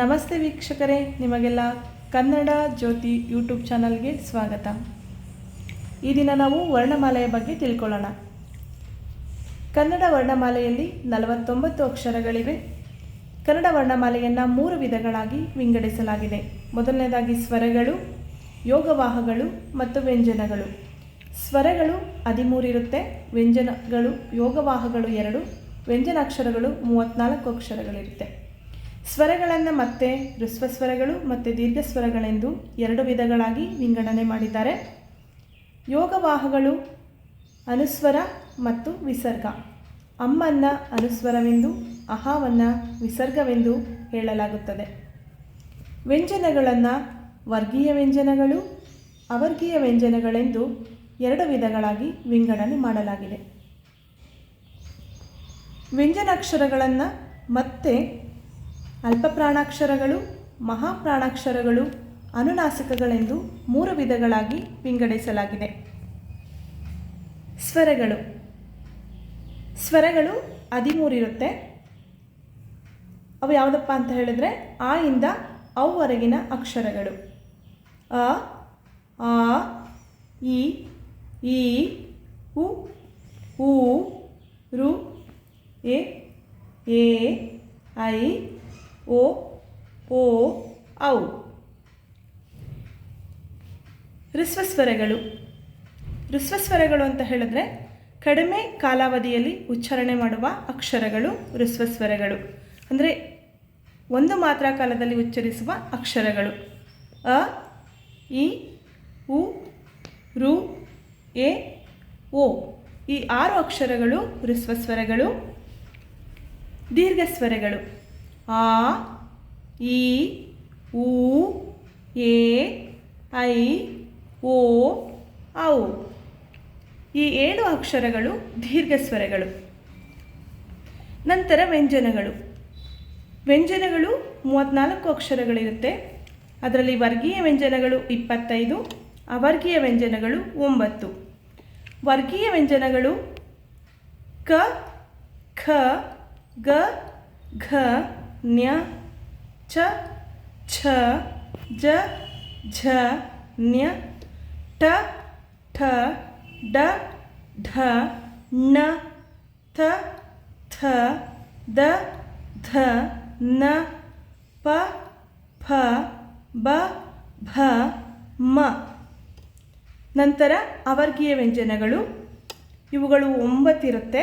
ನಮಸ್ತೆ ವೀಕ್ಷಕರೇ, ನಿಮಗೆಲ್ಲ ಕನ್ನಡ ಜ್ಯೋತಿ ಯೂಟ್ಯೂಬ್ ಚಾನಲ್ಗೆ ಸ್ವಾಗತ. ಈ ದಿನ ನಾವು ವರ್ಣಮಾಲೆಯ ಬಗ್ಗೆ ತಿಳ್ಕೊಳ್ಳೋಣ. ಕನ್ನಡ ವರ್ಣಮಾಲೆಯಲ್ಲಿ ನಲವತ್ತೊಂಬತ್ತು ಅಕ್ಷರಗಳಿವೆ. ಕನ್ನಡ ವರ್ಣಮಾಲೆಯನ್ನು ಮೂರು ವಿಧಗಳಾಗಿ ವಿಂಗಡಿಸಲಾಗಿದೆ. ಮೊದಲನೇದಾಗಿ ಸ್ವರಗಳು, ಯೋಗವಾಹಗಳು ಮತ್ತು ವ್ಯಂಜನಗಳು. ಸ್ವರಗಳು ಹದಿಮೂರಿರುತ್ತೆ, ವ್ಯಂಜನಗಳು, ಯೋಗವಾಹಗಳು ಎರಡು, ವ್ಯಂಜನಾಕ್ಷರಗಳು ಮೂವತ್ತ್ನಾಲ್ಕು ಅಕ್ಷರಗಳಿರುತ್ತೆ. ಸ್ವರಗಳನ್ನು ಮತ್ತೆ ಸ್ವರಗಳು ಮತ್ತು ದೀರ್ಘ ಸ್ವರಗಳೆಂದು ಎರಡು ವಿಧಗಳಾಗಿ ವಿಂಗಡಣೆ ಮಾಡಿದ್ದಾರೆ. ಯೋಗವಾಹಗಳು ಅನುಸ್ವರ ಮತ್ತು ವಿಸರ್ಗ. ಅಮ್ಮನ್ನ ಅನುಸ್ವರವೆಂದು, ಅಹಾವನ್ನು ವಿಸರ್ಗವೆಂದು ಹೇಳಲಾಗುತ್ತದೆ. ವ್ಯಂಜನಗಳನ್ನು ವರ್ಗೀಯ ವ್ಯಂಜನಗಳು, ಅವರ್ಗೀಯ ವ್ಯಂಜನಗಳೆಂದು ಎರಡು ವಿಧಗಳಾಗಿ ವಿಂಗಡಣೆ ಮಾಡಲಾಗಿದೆ. ವ್ಯಂಜನಾಕ್ಷರಗಳನ್ನು ಮತ್ತೆ ಅಲ್ಪಪ್ರಾಣಾಕ್ಷರಗಳು, ಮಹಾಪ್ರಾಣಾಕ್ಷರಗಳು, ಅನುನಾಸಿಕಗಳೆಂದು ಮೂರು ವಿಧಗಳಾಗಿ ವಿಂಗಡಿಸಲಾಗಿದೆ. ಸ್ವರಗಳು. ಸ್ವರಗಳು ಹದಿಮೂರಿರುತ್ತೆ. ಅವು ಯಾವುದಪ್ಪ ಅಂತ ಹೇಳಿದ್ರೆ ಆ ಇಂದ ಅವರೆಗಿನ ಅಕ್ಷರಗಳು. ಅ, ಆ, ಇ, ಈ ಉ, ರು, ಎ ಎ, ಐ ಓ ಓ, ಔ. ಋಸ್ವಸ್ವರಗಳು. ಋಸ್ವಸ್ವರಗಳು ಅಂತ ಹೇಳಿದ್ರೆ ಕಡಿಮೆ ಕಾಲಾವಧಿಯಲ್ಲಿ ಉಚ್ಚಾರಣೆ ಮಾಡುವ ಅಕ್ಷರಗಳು ಋಸ್ವಸ್ವರಗಳು. ಅಂದರೆ ಒಂದು ಮಾತ್ರ ಕಾಲದಲ್ಲಿ ಉಚ್ಚರಿಸುವ ಅಕ್ಷರಗಳು. ಅ, ಇ, ಉ, ರು, ಎ, ಓ. ಈ ಆರು ಅಕ್ಷರಗಳು ಋಸ್ವಸ್ವರಗಳು. ದೀರ್ಘ ಸ್ವರಗಳು ಆ, ಈ, ಉ, ಎ, ಐ, ಓ, ಔ. ಈ ಏಳು ಅಕ್ಷರಗಳು ದೀರ್ಘ ಸ್ವರಗಳು ನಂತರ ವ್ಯಂಜನಗಳು. ವ್ಯಂಜನಗಳು ಮೂವತ್ತ್ನಾಲ್ಕು ಅಕ್ಷರಗಳಿರುತ್ತೆ. ಅದರಲ್ಲಿ ವರ್ಗೀಯ ವ್ಯಂಜನಗಳು ಇಪ್ಪತ್ತೈದು, ಅವರ್ಗೀಯ ವ್ಯಂಜನಗಳು ಒಂಬತ್ತು. ವರ್ಗೀಯ ವ್ಯಂಜನಗಳು ಕ, ಖ, ಗ, ಘ ನ್ಯ ಚ ಛ ಜ ಝ ನ್ಯ ಟ ಠ ಡ ಢ ಣ ಥ ಥ ದ ಧ ನ ಪ ಫ ಬ ಭ ಮ ನಂತರ ಅವರ್ಗೀಯ ವ್ಯಂಜನಗಳು. ಇವುಗಳು ಒಂಬತ್ತಿರುತ್ತೆ.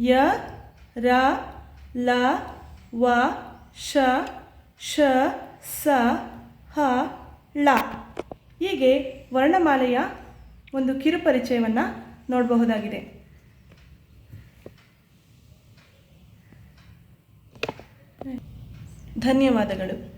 ಯ, ರ, ಲ ವ ಶ ಶ ಸ ಹ ಳ. ಹೀಗೆ ವರ್ಣಮಾಲೆಯ ಒಂದು ಕಿರುಪರಿಚಯವನ್ನು ನೋಡಬಹುದಾಗಿದೆ. ಧನ್ಯವಾದಗಳು.